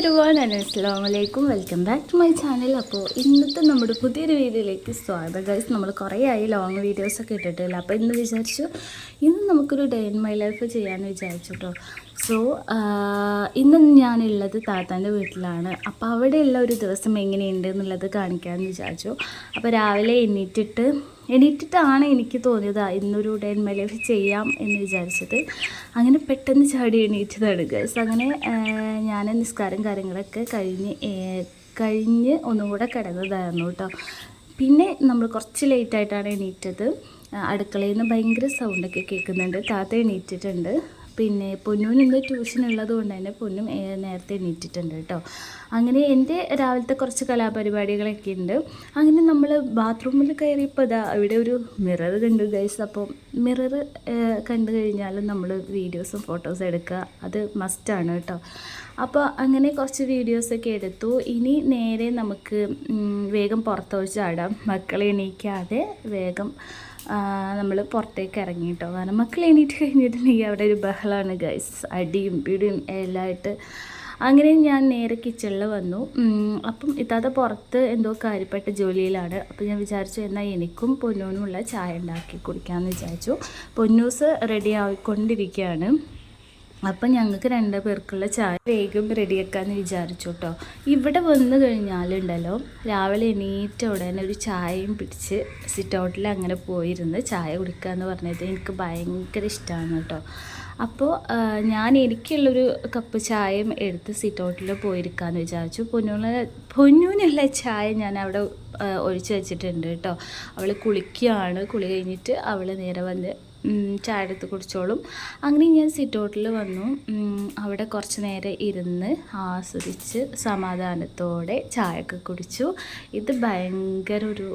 Every one അസ്സാം വലൈക്കും welcome back to my channel അപ്പോൾ ഇന്നത്തെ നമ്മുടെ പുതിയൊരു വീഡിയോയിലേക്ക് സ്വാഗതം. ഗൈസ് നമ്മൾ കുറേ ആയി ലോങ് വീഡിയോസൊക്കെ ഇട്ടിട്ടില്ല. അപ്പോൾ ഇന്ന് വിചാരിച്ചു ഇന്ന് നമുക്കൊരു ഡേ ഇൻ മൈ ലൈഫ് ചെയ്യാമെന്ന് വിചാരിച്ചു സോ ഇന്ന് ഞാനുള്ളത് താത്താന്റെ വീട്ടിലാണ്. അപ്പോൾ അവിടെയുള്ള ഒരു ദിവസം എങ്ങനെയുണ്ട് എന്നുള്ളത് കാണിക്കാമെന്ന് വിചാരിച്ചു. അപ്പോൾ രാവിലെ എണീറ്റിട്ട് എണീറ്റിട്ടാണ് എനിക്ക് തോന്നിയത് ഇന്നൊരു ഡേ ഇൻ മൈ ലൈഫ് ചെയ്യാം എന്ന് വിചാരിച്ചത്. അങ്ങനെ പെട്ടെന്ന് ചാടി എണീറ്റതാണ് ഗൈസ് അങ്ങനെ ഞാൻ നിസ്കാരം കാര്യങ്ങളൊക്കെ കഴിഞ്ഞ് കഴിഞ്ഞ് ഒന്നും കൂടെ കിടന്നതായിരുന്നു കേട്ടോ. പിന്നെ നമ്മൾ കുറച്ച് ലേറ്റായിട്ടാണ് എണീറ്റത്. അടുക്കളയിൽ നിന്ന് ഭയങ്കര സൗണ്ടൊക്കെ കേൾക്കുന്നുണ്ട്. താത്ത എണീറ്റിട്ടുണ്ട്. പിന്നെ പൊന്നൂന് ഇന്ന് ട്യൂഷൻ ഉള്ളത് കൊണ്ട് തന്നെ പൊന്നും നേരത്തെ എണീറ്റിട്ടുണ്ട് കേട്ടോ. അങ്ങനെ എന്റെ രാവിലത്തെ കുറച്ച് കലാപരിപാടികളൊക്കെ ഉണ്ട്. അങ്ങനെ നമ്മൾ ബാത്റൂമിൽ കയറിയപ്പോൾ ഇതാ അവിടെ ഒരു മിറർ കണ്ടു ഗൈസ് അപ്പോൾ മിറർ കണ്ടു കഴിഞ്ഞാൽ നമ്മൾ വീഡിയോസും ഫോട്ടോസും എടുക്കുക അത് മസ്റ്റാണ് കേട്ടോ. അപ്പോൾ അങ്ങനെ കുറച്ച് വീഡിയോസൊക്കെ എടുത്തു. ഇനി നേരെ നമുക്ക് വേഗം പുറത്തോട്ട് ചാടാം. മക്കളെ എണീക്കാതെ വേഗം നമ്മൾ പുറത്തേക്ക് ഇറങ്ങി കേട്ടോ. കാരണം മക്കൾ എണീറ്റ് കഴിഞ്ഞിട്ടുണ്ടെങ്കിൽ അവിടെ ഒരു ബഹളമാണ് ഗൈസ് അടിയും പിടിയും എല്ലാമായിട്ട് അങ്ങനെ ഞാൻ നേരെ കിച്ചണിൽ വന്നു. അപ്പം ഇത്താത്ത പുറത്ത് എന്തോ കാര്യപ്പെട്ട ജോലിയിലാണ്. അപ്പം ഞാൻ വിചാരിച്ചു എന്നാൽ എനിക്കും പൊന്നൂനുമുള്ള ചായ ഉണ്ടാക്കി കുടിക്കാമെന്ന് വിചാരിച്ചു. പൊന്നൂസ് റെഡി ആയിക്കൊണ്ടിരിക്കുകയാണ്. അപ്പം ഞങ്ങൾക്ക് രണ്ട് പേർക്കുള്ള ചായ വേഗം റെഡിയാക്കാമെന്ന് വിചാരിച്ചു കേട്ടോ. ഇവിടെ വന്നു കഴിഞ്ഞാലുണ്ടല്ലോ രാവിലെ എണീറ്റ ഉടനെ ഒരു ചായയും പിടിച്ച് സിറ്റ് ഔട്ടിൽ അങ്ങനെ പോയിരുന്ന് ചായ കുടിക്കുക എന്ന് പറഞ്ഞത് എനിക്ക് ഭയങ്കര ഇഷ്ടമാണ് കേട്ടോ. അപ്പോൾ ഞാൻ എനിക്കുള്ളൊരു കപ്പ് ചായയും എടുത്ത് സിറ്റ് ഔട്ടിൽ പോയിരിക്കാമെന്ന് വിചാരിച്ചു. പൊന്നൂന് പൊന്നൂനുള്ള ചായ ഞാൻ അവിടെ ഒഴിച്ചു വെച്ചിട്ടുണ്ട് കേട്ടോ. അവൾ കുളിക്കുകയാണ് കുളി കഴിഞ്ഞിട്ട് അവൾ നേരെ വന്ന് ചായ എടുത്ത് കുടിച്ചോളും. അങ്ങനെ ഞാൻ സിറ്റ് ഔട്ടിൽ വന്നു. അവിടെ കുറച്ച് നേരം ഇരുന്ന് ആസ്വദിച്ച് സമാധാനത്തോടെ ചായയൊക്കെ കുടിച്ചു. ഇത് ഭയങ്കര ഒരു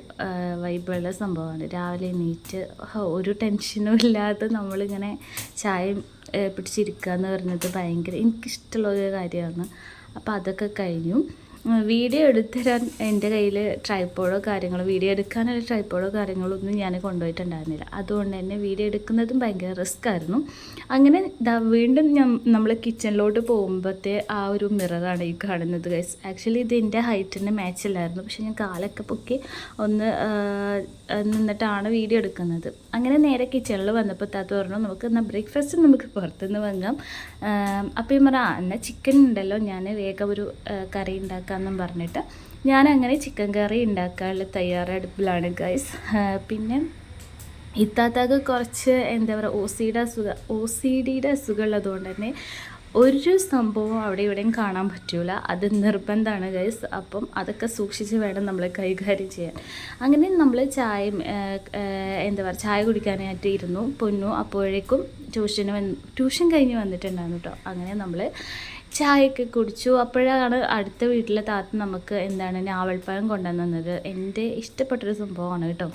വൈബുള്ള സംഭവമാണ്. രാവിലെ എണീറ്റ് ഒരു ടെൻഷനും ഇല്ലാതെ നമ്മളിങ്ങനെ ചായ പിടിച്ചിരിക്കുക എന്ന് പറയുന്നത് ഭയങ്കര എനിക്കിഷ്ടമുള്ള ഒരു കാര്യമാണ്. അപ്പോൾ അതൊക്കെ കഴിഞ്ഞു. വീഡിയോ എടുത്തരാൻ എന്റെ കയ്യിൽ ട്രൈപ്പോഡോ കാര്യങ്ങളോ വീഡിയോ എടുക്കാനുള്ള ട്രൈപ്പോഡോ കാര്യങ്ങളോ ഒന്നും ഞാൻ കൊണ്ടുപോയിട്ടുണ്ടായിരുന്നില്ല. അതുകൊണ്ട് തന്നെ വീഡിയോ എടുക്കുന്നതും ഭയങ്കര റിസ്ക് ആയിരുന്നു. അങ്ങനെ വീണ്ടും ഞാൻ നമ്മൾ കിച്ചണിലോട്ട് പോകുമ്പോഴത്തെ ആ ഒരു മിററാണ് ഈ കാണുന്നത് ഗൈസ് ആക്ച്വലി ഇത് എന്റെ ഹൈറ്റിന് മാച്ച് അല്ലായിരുന്നു. പക്ഷേ ഞാൻ കാലൊക്കെ പൊക്കി ഒന്ന് നിന്നിട്ടാണ് വീഡിയോ എടുക്കുന്നത്. അങ്ങനെ നേരെ കിച്ചണിൽ വന്നപ്പോൾ താത്ത പറഞ്ഞു നമുക്ക് എന്നാൽ ബ്രേക്ക്ഫാസ്റ്റ് നമുക്ക് പുറത്തുനിന്ന് വാങ്ങാം. അപ്പോൾ ഈ പറഞ്ഞാൽ എന്നാൽ ചിക്കൻ ഉണ്ടല്ലോ. ഞാൻ വേഗം ഒരു കറി കറി ഉണ്ടാക്കാമെന്നും പറഞ്ഞിട്ട് ഞാൻ അങ്ങനെ ചിക്കൻ കറി ഉണ്ടാക്കാനുള്ള തയ്യാറെടുപ്പിലാണ് ഗൈസ് പിന്നെ ഇത്താത്താക്ക് കുറച്ച് എന്താ പറയുക ഒ സിയുടെ അസുഖം ഒ സി ഡിയുടെ അസുഖം ഉള്ളതുകൊണ്ട് തന്നെ ഒരു സംഭവം അവിടെ ഇവിടെയും കാണാൻ പറ്റൂല. അത് നിർബന്ധമാണ് ഗൈസ് അപ്പം അതൊക്കെ സൂക്ഷിച്ച് വേണം നമ്മൾ കൈകാര്യം ചെയ്യാൻ. അങ്ങനെ നമ്മൾ ചായ എന്താ പറയുക ചായ കുടിക്കാനായിട്ട് ഇരുന്നു പൊന്നു. അപ്പോഴേക്കും ട്യൂഷന് വന്ന് ട്യൂഷൻ കഴിഞ്ഞ് വന്നിട്ടുണ്ടായിരുന്നു കേട്ടോ അങ്ങനെ നമ്മൾ ചായയൊക്കെ കുടിച്ചു. അപ്പോഴാണ് അടുത്ത വീട്ടിലെ താത്ത നമുക്ക് എന്താണ് ഞാവൽപ്പഴം കൊണ്ടുവന്നത്. എന്റെ ഇഷ്ടപ്പെട്ടൊരു സംഭവമാണ് കേട്ടോ.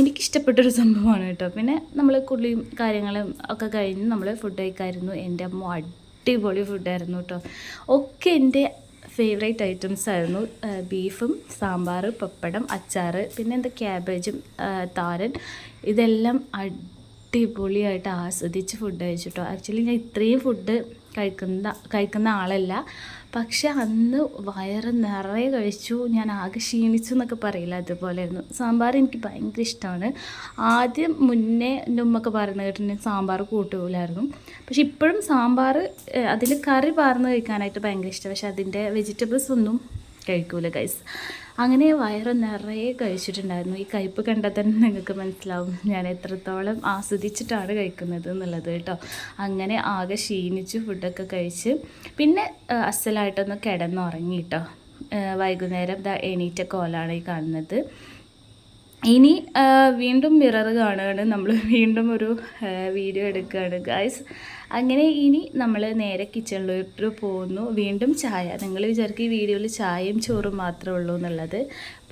എനിക്കിഷ്ടപ്പെട്ടൊരു സംഭവമാണ് കേട്ടോ. പിന്നെ നമ്മൾ കുളിയും കാര്യങ്ങളും ഒക്കെ കഴിഞ്ഞ് നമ്മൾ ഫുഡ് കഴിക്കായിരുന്നു. എന്റെ അമ്മ അടിപൊളി ഫുഡായിരുന്നു കേട്ടോ. ഒക്കെ എന്റെ ഫേവറേറ്റ് ഐറ്റംസ് ആയിരുന്നു. ബീഫും സാമ്പാർ പപ്പടം അച്ചാർ പിന്നെ എന്താ ക്യാബേജും താരൻ. ഇതെല്ലാം അടിപൊളിയായിട്ട് ആസ്വദിച്ച് ഫുഡ് കഴിച്ചു കഴിച്ചിട്ടോ ആക്ച്വലി ഞാൻ ഇത്രയും ഫുഡ് കഴിക്കുന്ന കഴിക്കുന്ന ആളല്ല. പക്ഷെ അന്ന് വയറ് നിറയെ കഴിച്ചു. ഞാൻ ആകെ ക്ഷീണിച്ചു എന്നൊക്കെ പറയില്ല അതുപോലെയായിരുന്നു സാമ്പാർ എനിക്ക് ഭയങ്കര ഇഷ്ടമാണ്. ആദ്യം മുന്നേ എന്റെ ഉമ്മൊക്കെ പറയുന്ന കേട്ടിട്ടുണ്ടെങ്കിൽ സാമ്പാർ കൂട്ടുകയില്ലായിരുന്നു പക്ഷെ ഇപ്പോഴും സാമ്പാർ അതിൽ കറി പാർന്ന് കഴിക്കാനായിട്ട് ഭയങ്കര ഇഷ്ടം പക്ഷെ അതിന്റെ വെജിറ്റബിൾസ് ഒന്നും കഴിക്കൂല ഗൈസ് അങ്ങനെ വയറ് നിറയെ കഴിച്ചിട്ടുണ്ടായിരുന്നു. ഈ കയ്പ്പ് കണ്ടാൽ തന്നെ നിങ്ങൾക്ക് മനസ്സിലാവും ഞാൻ എത്രത്തോളം ആസ്വദിച്ചിട്ടാണ് കഴിക്കുന്നത് എന്നുള്ളത് കേട്ടോ. അങ്ങനെ ആകെ ക്ഷീണിച്ച് ഫുഡൊക്കെ കഴിച്ച് പിന്നെ അസലായിട്ടൊന്ന് കിടന്നുറങ്ങി കേട്ടോ. വൈകുന്നേരം ദ എണീറ്റ കോലാണ് ഈ കാണുന്നത്. ഇനി വീണ്ടും മിറർ കാണുകയാണ്. നമ്മൾ വീണ്ടും ഒരു വീഡിയോ എടുക്കുകയാണ്. ഗായ്സ് അങ്ങനെ ഇനി നമ്മൾ നേരെ കിച്ചണിലോട്ട് പോകുന്നു. വീണ്ടും ചായ. നിങ്ങൾ വിചാരിക്കും ഈ വീഡിയോയിൽ ചായയും ചോറും മാത്രമേ ഉള്ളൂ എന്നുള്ളത്.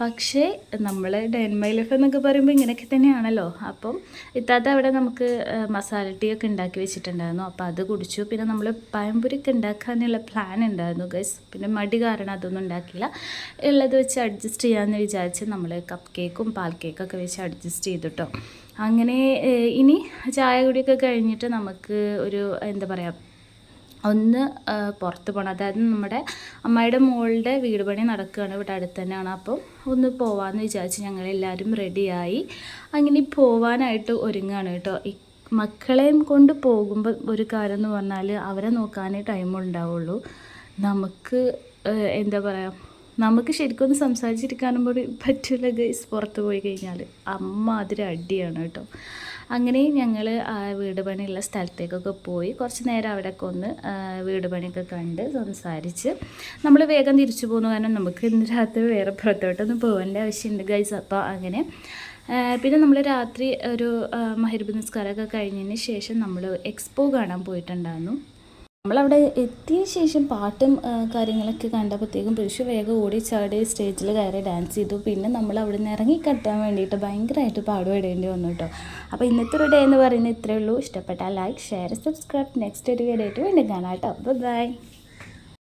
പക്ഷേ നമ്മൾ ഡെൻമൈ ലൈഫ് എന്നൊക്കെ പറയുമ്പോൾ ഇങ്ങനെയൊക്കെ തന്നെയാണല്ലോ. അപ്പം ഇത്താത്ത അവിടെ നമുക്ക് മസാല ടീ ഒക്കെ ഉണ്ടാക്കി വെച്ചിട്ടുണ്ടായിരുന്നു. അപ്പോൾ അത് കുടിച്ചു. പിന്നെ നമ്മൾ പഴംപൊരിയൊക്കെ ഉണ്ടാക്കാനുള്ള പ്ലാൻ ഉണ്ടായിരുന്നു ഗൈസ് പിന്നെ മടി കാരണം അതൊന്നും ഉണ്ടാക്കില്ല ഉള്ളത് വെച്ച് അഡ്ജസ്റ്റ് ചെയ്യാമെന്ന് വിചാരിച്ച് നമ്മൾ കപ്പ് കേക്കും പാൽ കേക്കൊക്കെ വെച്ച് അഡ്ജസ്റ്റ് ചെയ്തിട്ടോ. അങ്ങനെ ഇനി ചായ കുടിയൊക്കെ കഴിഞ്ഞിട്ട് നമുക്ക് ഒരു എന്താ പറയുക ഒന്ന് പുറത്ത് പോകണം അതായത് നമ്മുടെ അമ്മയുടെ മോളുടെ വീട് പണി നടക്കുകയാണ്. ഇവിടെ അടുത്ത് തന്നെയാണ് അപ്പം ഒന്ന് പോവാമെന്ന് വിചാരിച്ച് ഞങ്ങളെല്ലാവരും റെഡിയായി അങ്ങനെ പോവാനായിട്ട് ഒരുങ്ങുകയാണ് കേട്ടോ. മക്കളെയും കൊണ്ട് പോകുമ്പോൾ ഒരു കാര്യം എന്ന് പറഞ്ഞാൽ അവരെ നോക്കാനേ ടൈം ഉണ്ടാവുള്ളൂ. നമുക്ക് എന്താ പറയുക നമുക്ക് ശരിക്കും ഒന്ന് സംസാരിച്ചിരിക്കാനും കൂടി പറ്റില്ല ഗൈസ് പുറത്ത് പോയി കഴിഞ്ഞാൽ അമ്മ അതിൽ അടിയാണ് കേട്ടോ. അങ്ങനെ ഞങ്ങൾ വീട് പണിയുള്ള സ്ഥലത്തേക്കൊക്കെ പോയി കുറച്ച് നേരം അവിടെയൊക്കെ ഒന്ന് വീട് പണിയൊക്കെ കണ്ട് സംസാരിച്ച് നമ്മൾ വേഗം തിരിച്ചു പോകുന്നു കാരണം നമുക്ക് ഇന്ന് രാത്രി വേറെ പുറത്തോട്ടൊന്നും പോകേണ്ട ആവശ്യമുണ്ട് ഗൈസ് അപ്പോൾ അങ്ങനെ പിന്നെ നമ്മൾ രാത്രി ഒരു മഹിർബ് നിസ്കാരമൊക്കെ കഴിഞ്ഞതിന് ശേഷം നമ്മൾ എക്സ്പോ കാണാൻ പോയിട്ടുണ്ടായിരുന്നു. നമ്മളവിടെ എത്തിയ ശേഷം പാട്ടും കാര്യങ്ങളൊക്കെ കണ്ടപ്പോഴത്തേക്കും പുരുഷ വേഗം ഓടി ചാടി സ്റ്റേജിൽ കയറി ഡാൻസ് ചെയ്തു. പിന്നെ നമ്മൾ അവിടെ നിന്ന് ഇറങ്ങി കത്താൻ വേണ്ടിയിട്ട് ഭയങ്കരമായിട്ട് പാടുപെടേണ്ടി വന്നു കേട്ടോ അപ്പോൾ ഇന്നത്തെ ഒരു ഡേ എന്ന് പറയുന്നത് ഇത്രയേ ഉള്ളൂ. ഇഷ്ടപ്പെട്ടാൽ ലൈക്ക് ഷെയർ സബ്സ്ക്രൈബ്. നെക്സ്റ്റ് ഒരു വീഡിയോ ആയിട്ട് വീണ്ടും കാണാം കേട്ടോ ബൈ.